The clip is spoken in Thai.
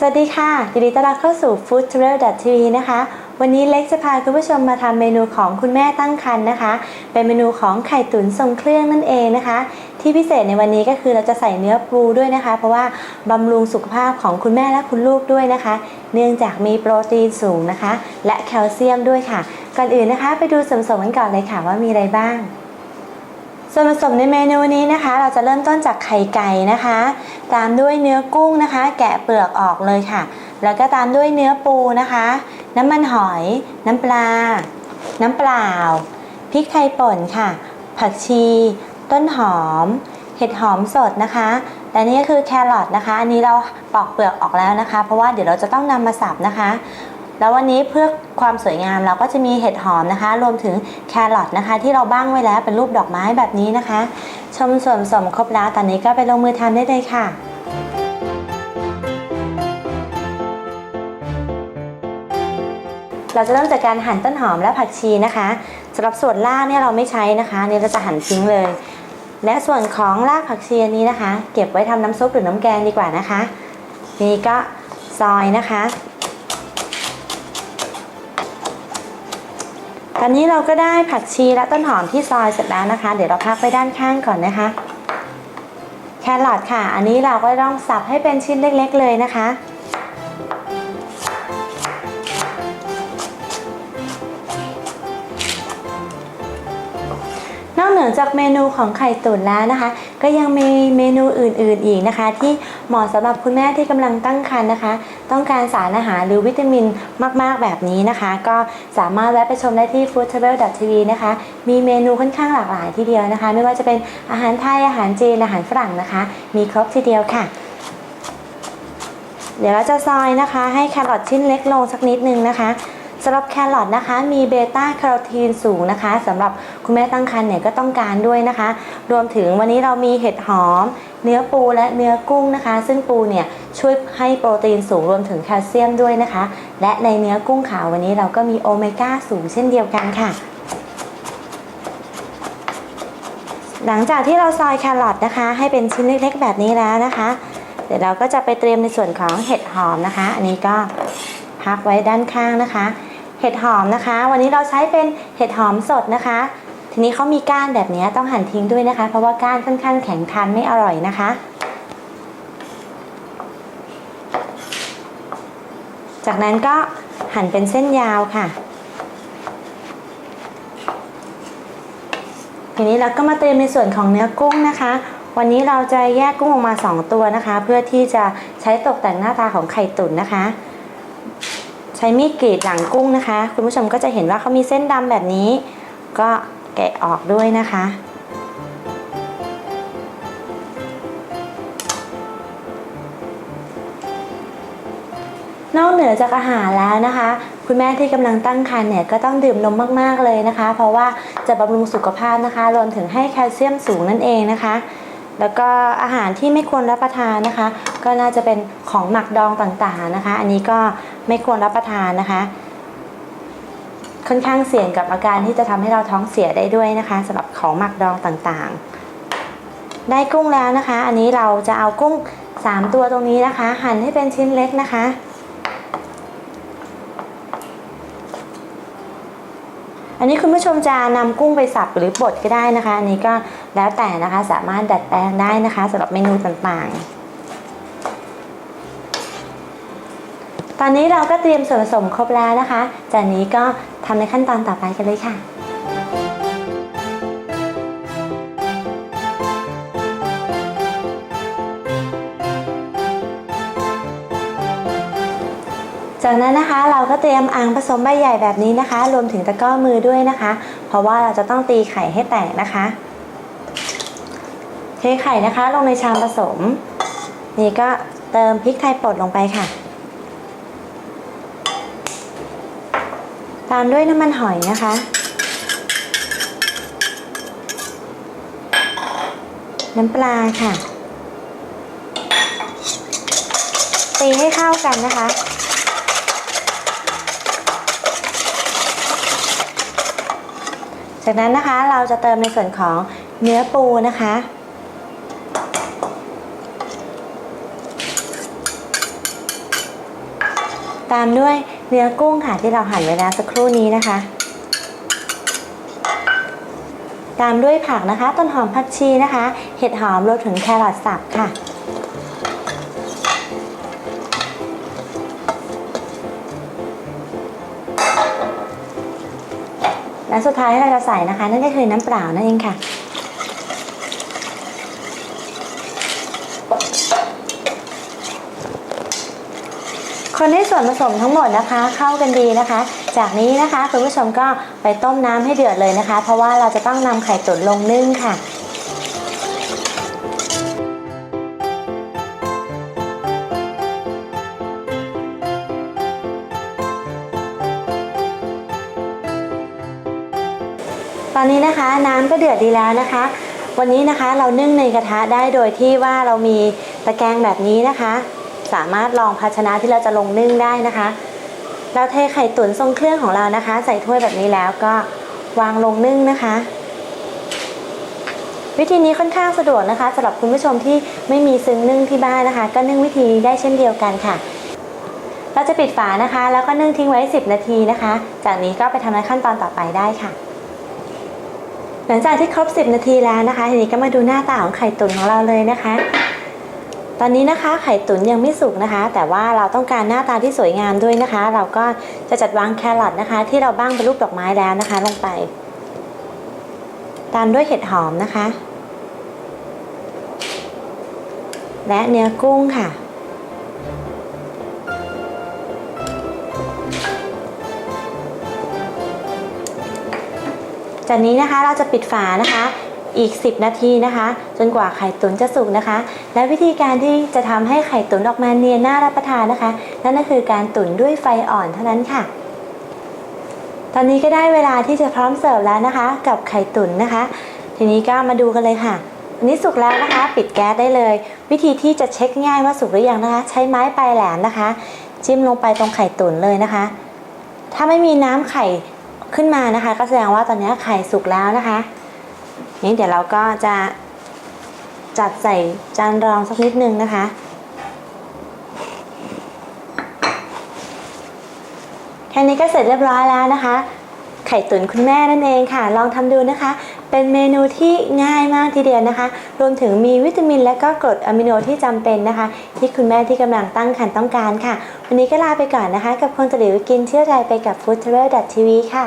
สวัสดีค่ะยินดีต้อนรับเข้าสู่ Food Travel TV นะคะ วันนี้เล็กจะพาคุณผู้ชมมาทำเมนูของคุณแม่ตั้งครรภ์นะคะ เป็นเมนูของไข่ตุ๋นทรงเครื่องนั่นเองนะคะ ที่พิเศษในวันนี้ก็คือเราจะใส่เนื้อปูด้วยนะคะ เพราะว่าบำรุงสุขภาพของคุณแม่และคุณลูกด้วยนะคะ เนื่องจากมีโปรตีนสูงนะคะ และแคลเซียมด้วยค่ะ ก่อนอื่นนะคะ ไปดูส่วนผสมกันก่อนเลยค่ะว่ามีอะไรบ้าง ส่วนผสมในเมนูนี้นะคะ เราจะเริ่มต้นจากไข่ไก่นะคะ ตามด้วยเนื้อกุ้งนะคะ แกะเปลือกออกเลยค่ะ แล้วก็ตามด้วยเนื้อปูนะคะ น้ำมันหอย น้ำปลา น้ำเปล่าพริกไทยป่นค่ะ ผักชี ต้นหอม เห็ดหอมสดนะคะและนี่ก็คือแครอทนะคะ อันนี้เราปอกเปลือกออกแล้วนะคะ เพราะว่าเดี๋ยวเราจะต้องนำมาสับนะคะ แล้ววันนี้เพื่อความสวยงามเราก็จะมีเห็ดหอมนะคะ รวมถึงแครอทนะคะ ที่เราบ้างไว้แล้วเป็นรูปดอกไม้แบบนี้นะคะ ชมส่วนผสมครบแล้วตอนนี้ก็ไปลงมือทำได้เลยค่ะเราจะเริ่มจากการหั่นต้นหอมและผักชีนะคะสำหรับส่วนรากเนี่ยเราไม่ใช้นะคะเนี่ยเราจะหั่นทิ้งเลย และส่วนของรากผักชีนนี้นะคะ เก็บไว้ทำน้ำซุปหรือน้ำแกงดีกว่านะคะ นี่ก็ซอยนะคะ ตอนนี้เราก็ได้ผักชีและต้นหอมที่ซอยเสร็จแล้วนะคะ เดี๋ยวเราพักไปด้านข้างก่อนนะคะ แครอทค่ะ อันนี้เราก็ต้องสับให้เป็นชิ้นเล็ก ๆ เลยนะคะ เหนือจากเมนูของไข่ตุ๋นแล้วนะคะ ก็ยังมีเมนูอื่นๆอีกนะคะ ที่เหมาะสำหรับคุณแม่ที่กำลังตั้งครรภ์นะคะ ต้องการสารอาหารหรือวิตามินมากๆแบบนี้นะคะ ก็สามารถแวะไปชมได้ที่ foodtable.tv นะคะ มีเมนูค่อนข้างหลากหลายทีเดียวนะคะ ไม่ว่าจะเป็นอาหารไทยอาหารจีนอาหารฝรั่งนะคะ มีครบทีเดียวค่ะเดี๋ยวเราจะซอยนะคะ ให้แครอทชิ้นเล็กลงสักนิดนึงนะคะสำหรับแครอทนะคะ มีเบต้าแคโรทีนสูงนะคะสำหรับ คุณแม่ตั้งครรภ์เนี่ยก็ต้องการด้วยนะคะ รวมถึงวันนี้เรามีเห็ดหอม เนื้อปูและเนื้อกุ้งนะคะ ซึ่งปูเนี่ยช่วยให้โปรตีนสูงรวมถึงแคลเซียมด้วยนะคะ และในเนื้อกุ้งขาววันนี้เราก็มีโอเมก้าสูงเช่นเดียวกันค่ะหลังจากที่เราซอยแครอทนะคะ ให้เป็นชิ้นเล็กๆแบบนี้แล้วนะคะ เดี๋ยวเราก็จะไปเตรียมในส่วนของเห็ดหอมนะคะ อันนี้ก็พักไว้ด้านข้างนะคะ เห็ดหอมนะคะ วันนี้เราใช้เป็นเห็ดหอมสดนะคะ ทีนี้เขามีก้านแบบนี้ต้องหั่นทิ้งด้วยนะคะ เพราะว่าก้านค่อนข้างแข็งทานไม่อร่อยนะคะ จากนั้นก็หั่นเป็นเส้นยาวค่ะ ทีนี้เราก็มาเตรียมในส่วนของเนื้อกุ้งนะคะ วันนี้เราจะแยกกุ้งออกมา 2 ตัวนะคะ เพื่อที่จะใช้ตกแต่งหน้าตาของไข่ตุ๋นนะคะใช้มีดกรีดหลังกุ้งนะคะ คุณผู้ชมก็จะเห็นว่าเขามีเส้นดำแบบนี้ ก็ แกะออกด้วยนะคะ นอกเหนือจากอาหารแล้วนะคะ คุณแม่ที่กำลังตั้งครรภ์เนี่ยก็ต้องดื่มนมมากๆเลยนะคะ เพราะว่าจะบำรุงสุขภาพนะคะ รวมถึงให้แคลเซียมสูงนั่นเองนะคะแล้วก็อาหารที่ไม่ควรรับประทานนะคะ ก็น่าจะเป็นของหมักดองต่างๆนะคะ อันนี้ก็ไม่ควรรับประทานนะคะ ค่อนข้างเสี่ยงกับอาการที่จะทำให้เราท้องเสียได้ด้วยนะคะสำหรับของหมักดองต่างๆ ได้กุ้งแล้วนะคะ อันนี้เราจะเอากุ้ง 3 ตัวตรงนี้นะคะ หั่นให้เป็นชิ้นเล็กนะคะ อันนี้คุณผู้ชมจะนำกุ้งไปสับหรือบดก็ได้นะคะ อันนี้ก็แล้วแต่นะคะสามารถดัดแปลงได้นะคะสำหรับเมนูต่างๆ ตอนนี้เราก็เตรียมส่วนผสมครบแล้วนะคะ จากนี้ก็ทำในขั้นตอนต่อไปกันเลยค่ะจากนั้นนะคะเราก็เตรียมอ่างผสมใบใหญ่แบบนี้นะคะ รวมถึงตะกร้อมือด้วยนะคะ เพราะว่าเราจะต้องตีไข่ให้แตกนะคะเทไข่นะคะลงในชามผสม นี่ก็เติมพริกไทยป่นลงไปค่ะ ตามด้วยน้ำมันหอยนะคะ น้ำปลาค่ะ ตีให้เข้ากันนะคะ จากนั้นนะคะเราจะเติมในส่วนของเนื้อปูนะคะตามด้วย เนื้อกุ้งค่ะที่เราหั่นไว้แล้วสักครู่นี้นะคะ ตามด้วยผักนะคะ ต้นหอมผักชีนะคะ เห็ดหอมรวมถึงแครอทสับค่ะ และสุดท้ายที่เราจะใส่นะคะ นั่นก็คือน้ำเปล่านั่นเองค่ะ คนให้ส่ วนผสมทั้งหมดนะคะ เข้ากันดีนะคะ จากนี้นะคะคุณผู้ชมก็ไปต้มน้ำให้เดือดเลยนะคะ เพราะว่าเราจะต้องนำไข่ตุ๋นลงนึ่งค่ะตอนนี้นะคะน้ำก็เดือดดีแล้วนะคะ วันนี้นะคะเรานึ่งในกระทะได้โดยที่ว่าเรามีตะแกรงแบบนี้นะคะ สามารถรองภาชนะที่เราจะลงนึ่งได้นะคะ เราเทไข่ตุ๋นทรงเครื่องของเรานะคะ ใส่ถ้วยแบบนี้แล้วก็วางลงนึ่งนะคะ วิธีนี้ค่อนข้างสะดวกนะคะสำหรับคุณผู้ชมที่ไม่มีซึ้งนึ่งที่บ้านนะคะ ก็นึ่งวิธีนี้ได้เช่นเดียวกันค่ะ เราจะปิดฝานะคะ แล้วก็นึ่งทิ้งไว้ 10 นาทีนะคะ จากนี้ก็ไปทำในขั้นตอนต่อไปได้ค่ะหลังจากที่ครบ 10 นาทีแล้วนะคะ ทีนี้ก็มาดูหน้าตาของไข่ตุ๋นของเราเลยนะคะ ตอนนี้นะคะไข่ตุ๋นยังไม่สุกนะคะ แต่ว่าเราต้องการหน้าตาที่สวยงามด้วยนะคะ เราก็จะจัดวางแครอทนะคะ ที่เราบ้างเป็นรูปดอกไม้แล้วนะคะ ลงไป ตามด้วยเห็ดหอมนะคะ และเนื้อกุ้งค่ะ จากนี้นะคะเราจะปิดฝานะคะ อีก 10 นาทีนะคะ จนกว่าไข่ตุ๋นจะสุกนะคะ และวิธีการที่จะทำให้ไข่ตุ๋นออกมาเนียนน่ารับประทานนะคะ นั่นก็คือการตุ๋นด้วยไฟอ่อนเท่านั้นค่ะ ตอนนี้ก็ได้เวลาที่จะพร้อมเสิร์ฟแล้วนะคะ กับไข่ตุ๋นนะคะ ทีนี้ก็มาดูกันเลยค่ะอันนี้สุกแล้วนะคะ ปิดแก๊สได้เลย วิธีที่จะเช็คง่ายว่าสุกหรือยังนะคะ ใช้ไม้ปลายแหลมนะคะ จิ้มลงไปตรงไข่ตุ๋นเลยนะคะ ถ้าไม่มีน้ำไข่ขึ้นมานะคะ ก็แสดงว่าตอนนี้ไข่สุกแล้วนะคะ นี่เดี๋ยวเราก็จะจัดใส่จานรองสักนิดนึงนะคะ แค่นี้ก็เสร็จเรียบร้อยแล้วนะคะ ไข่ตุ๋นคุณแม่นั่นเองค่ะ ลองทำดูนะคะ เป็นเมนูที่ง่ายมากทีเดียวนะคะ รวมถึงมีวิตามินและก็กรดอะมิโนที่จำเป็นนะคะ ที่คุณแม่ที่กำลังตั้งครรภ์ต้องการค่ะ วันนี้ก็ลาไปก่อนนะคะ กับคนตะหลิวกินเที่ยวไทยไปกับ f o o d t r a v e l TV ค่ะ